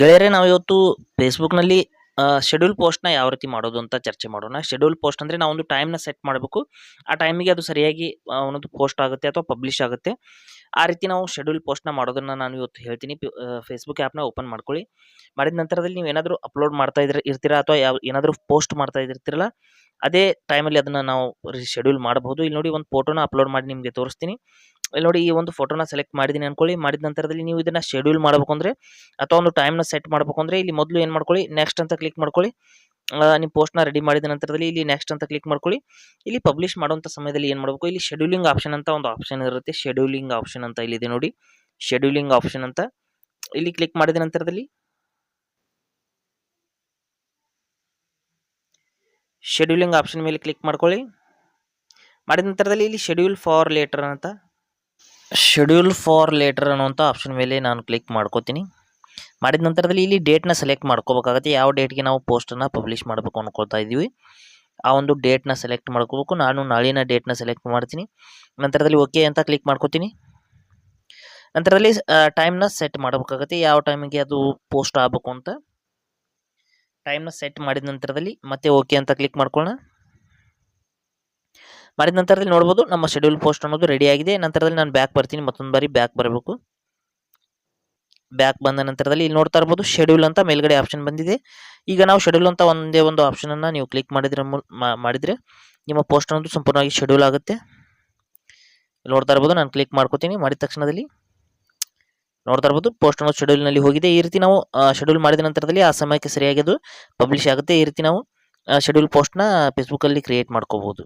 ಗೆಳೆಯರೇ, ನಾವು ಇವತ್ತು ಫೇಸ್ಬುಕ್ನಲ್ಲಿ ಶೆಡ್ಯೂಲ್ ಪೋಸ್ಟ್ನ ಯಾವ ರೀತಿ ಮಾಡೋದು ಅಂತ ಚರ್ಚೆ ಮಾಡೋಣ. ಶೆಡ್ಯೂಲ್ ಪೋಸ್ಟ್ ಅಂದರೆ ನಾವೊಂದು ಟೈಮ್ನ ಸೆಟ್ ಮಾಡಬೇಕು. ಆ ಟೈಮಿಗೆ ಅದು ಸರಿಯಾಗಿ ಒಂದು ಪೋಸ್ಟ್ ಆಗುತ್ತೆ ಅಥವಾ ಪಬ್ಲಿಷ್ ಆಗುತ್ತೆ. ಆ ರೀತಿ ನಾವು ಶೆಡ್ಯೂಲ್ ಪೋಸ್ಟ್ನ ಮಾಡೋದನ್ನು ನಾನು ಇವತ್ತು ಹೇಳ್ತೀನಿ. ಫೇಸ್ಬುಕ್ ಆ್ಯಪ್ನ ಓಪನ್ ಮಾಡ್ಕೊಳ್ಳಿ. ಮಾಡಿದ ನಂತರದಲ್ಲಿ ನೀವು ಏನಾದರೂ ಅಪ್ಲೋಡ್ ಮಾಡ್ತಾ ಇದ್ರೆ, ಇರ್ತೀರಾ ಅಥವಾ ಯಾವ, ಏನಾದರೂ ಪೋಸ್ಟ್ ಮಾಡ್ತಾ ಇದ್ದಿರ್ತೀರಲ್ಲ ಅದೇ ಟೈಮಲ್ಲಿ ಅದನ್ನು ನಾವು ಶೆಡ್ಯೂಲ್ ಮಾಡಬಹುದು. ಇಲ್ಲಿ ನೋಡಿ, ಒಂದು ಫೋಟೋನ ಅಪ್ಲೋಡ್ ಮಾಡಿ ನಿಮಗೆ ತೋರಿಸ್ತೀನಿ. ಇಲ್ಲಿ ನೋಡಿ ಈ ಒಂದು ಫೋಟೋನ ಸೆಲೆಕ್ಟ್ ಮಾಡಿದ್ದೀನಿ ಅನ್ಕೊಳ್ಳಿ. ಮಾಡಿದ ನಂತರದಲ್ಲಿ ನೀವು ಇದನ್ನು ಶೆಡ್ಯೂಲ್ ಮಾಡಬೇಕು ಅಂದರೆ ಅಥವಾ ಒಂದು ಟೈಮ್ನ ಸೆಟ್ ಮಾಡಬೇಕು ಅಂದರೆ ಇಲ್ಲಿ ಮೊದಲು ಏನು ಮಾಡ್ಕೊಳ್ಳಿ? ನೆಕ್ಸ್ಟ್ ಅಂತ ಕ್ಲಿಕ್ ಮಾಡ್ಕೊಳ್ಳಿ. ನಿಮ್ಮ ಪೋಸ್ಟ್ನ ರೆಡಿ ಮಾಡಿದ ನಂತರದಲ್ಲಿ ಇಲ್ಲಿ ನೆಕ್ಸ್ಟ್ ಅಂತ ಕ್ಲಿಕ್ ಮಾಡ್ಕೊಳ್ಳಿ. ಇಲ್ಲಿ ಪಬ್ಲಿಷ್ ಮಾಡುವಂಥ ಸಮಯದಲ್ಲಿ ಏನು ಮಾಡಬೇಕು? ಇಲ್ಲಿ ಶೆಡ್ಯೂಲಿಂಗ್ ಆಪ್ಷನ್ ಅಂತ ಒಂದು ಆಪ್ಷನ್ ಇರುತ್ತೆ. ಶೆಡ್ಯೂಲಿಂಗ್ ಆಪ್ಷನ್ ಅಂತ ಇಲ್ಲಿದೆ ನೋಡಿ. ಶೆಡ್ಯೂಲಿಂಗ್ ಆಪ್ಷನ್ ಅಂತ ಇಲ್ಲಿ ಕ್ಲಿಕ್ ಮಾಡಿದ ನಂತರದಲ್ಲಿ ಶೆಡ್ಯೂಲಿಂಗ್ ಆಪ್ಷನ್ ಮೇಲೆ ಕ್ಲಿಕ್ ಮಾಡ್ಕೊಳ್ಳಿ. ಮಾಡಿದ ನಂತರದಲ್ಲಿ ಇಲ್ಲಿ ಶೆಡ್ಯೂಲ್ ಫಾರ್ ಲೇಟರ್ ಅಂತ ಶೆಡ್ಯೂಲ್ ಫಾರ್ ಲೇಟರ್ ಅನ್ನುವಂಥ ಆಪ್ಷನ್ ಮೇಲೆ ನಾನು ಕ್ಲಿಕ್ ಮಾಡ್ಕೋತೀನಿ. ಮಾಡಿದ ನಂತರದಲ್ಲಿ ಇಲ್ಲಿ ಡೇಟ್ನ ಸೆಲೆಕ್ಟ್ ಮಾಡ್ಕೋಬೇಕಾಗತ್ತೆ. ಯಾವ ಡೇಟ್ಗೆ ನಾವು ಪೋಸ್ಟನ್ನು ಪಬ್ಲಿಷ್ ಮಾಡಬೇಕು ಅನ್ಕೊಳ್ತಾ ಇದ್ದೀವಿ. ಆ ಒಂದು ಡೇಟ್ನ ಸೆಲೆಕ್ಟ್ ಮಾಡ್ಕೋಬೇಕು. ನಾನು ನಾಳಿನ ಡೇಟ್ನ ಸೆಲೆಕ್ಟ್ ಮಾಡ್ತೀನಿ. ನಂತರದಲ್ಲಿ ಓಕೆ ಅಂತ ಕ್ಲಿಕ್ ಮಾಡ್ಕೋತೀನಿ. ನಂತರದಲ್ಲಿ ಟೈಮ್ನ ಸೆಟ್ ಮಾಡಬೇಕಾಗತ್ತೆ. ಯಾವ ಟೈಮಿಗೆ ಅದು ಪೋಸ್ಟ್ ಆಗಬೇಕು ಅಂತ. ಟೈಮ್ನ ಸೆಟ್ ಮಾಡಿದ ನಂತರದಲ್ಲಿ ಮತ್ತೆ ಓಕೆ ಅಂತ ಕ್ಲಿಕ್ ಮಾಡ್ಕೊಳ್ಳೋಣ. ಮಾಡಿದ ನಂತರದಲ್ಲಿ ನೋಡ್ಬೋದು ನಮ್ಮ ಶೆಡ್ಯೂಲ್ ಪೋಸ್ಟ್ ಅನ್ನೋದು ರೆಡಿ ಆಗಿದೆ. ನಂತರದಲ್ಲಿ ನಾನು ಬ್ಯಾಕ್ ಬರ್ತೀನಿ, ಮತ್ತೊಂದು ಬಾರಿ ಬ್ಯಾಕ್ ಬರಬೇಕು. ಬ್ಯಾಕ್ ಬಂದ ನಂತರದಲ್ಲಿ ಇಲ್ಲಿ ನೋಡ್ತಾ ಇರ್ಬೋದು ಶೆಡ್ಯೂಲ್ ಅಂತ ಮೇಲ್ಗಡೆ ಆಪ್ಷನ್ ಬಂದಿದೆ. ಈಗ ನಾವು ಶೆಡ್ಯೂಲ್ ಅಂತ ಒಂದೇ ಒಂದು ಆಪ್ಷನನ್ನು ನೀವು ಕ್ಲಿಕ್ ಮಾಡಿದ್ರೆ ಮಾಡಿದ್ರೆ ನಿಮ್ಮ ಪೋಸ್ಟ್ ಅನ್ನೋದು ಸಂಪೂರ್ಣವಾಗಿ ಶೆಡ್ಯೂಲ್ ಆಗುತ್ತೆ. ನೋಡ್ತಾ ಇರ್ಬೋದು, ನಾನು ಕ್ಲಿಕ್ ಮಾಡ್ಕೋತೀನಿ. ಮಾಡಿದ ತಕ್ಷಣದಲ್ಲಿ ನೋಡ್ತಾ ಇರ್ಬೋದು ಪೋಸ್ಟ್ ಅನ್ನೋದು ಶೆಡ್ಯೂಲ್ನಲ್ಲಿ ಹೋಗಿದೆ. ಈ ರೀತಿ ನಾವು ಶೆಡ್ಯೂಲ್ ಮಾಡಿದ ನಂತರದಲ್ಲಿ ಆ ಸಮಯಕ್ಕೆ ಸರಿಯಾಗಿ ಅದು ಪಬ್ಲಿಷ್ ಆಗುತ್ತೆ. ಈ ರೀತಿ ನಾವು ಶೆಡ್ಯೂಲ್ ಪೋಸ್ಟ್ನ ಫೇಸ್ಬುಕ್ಕಲ್ಲಿ ಕ್ರಿಯೇಟ್ ಮಾಡ್ಕೋಬೋದು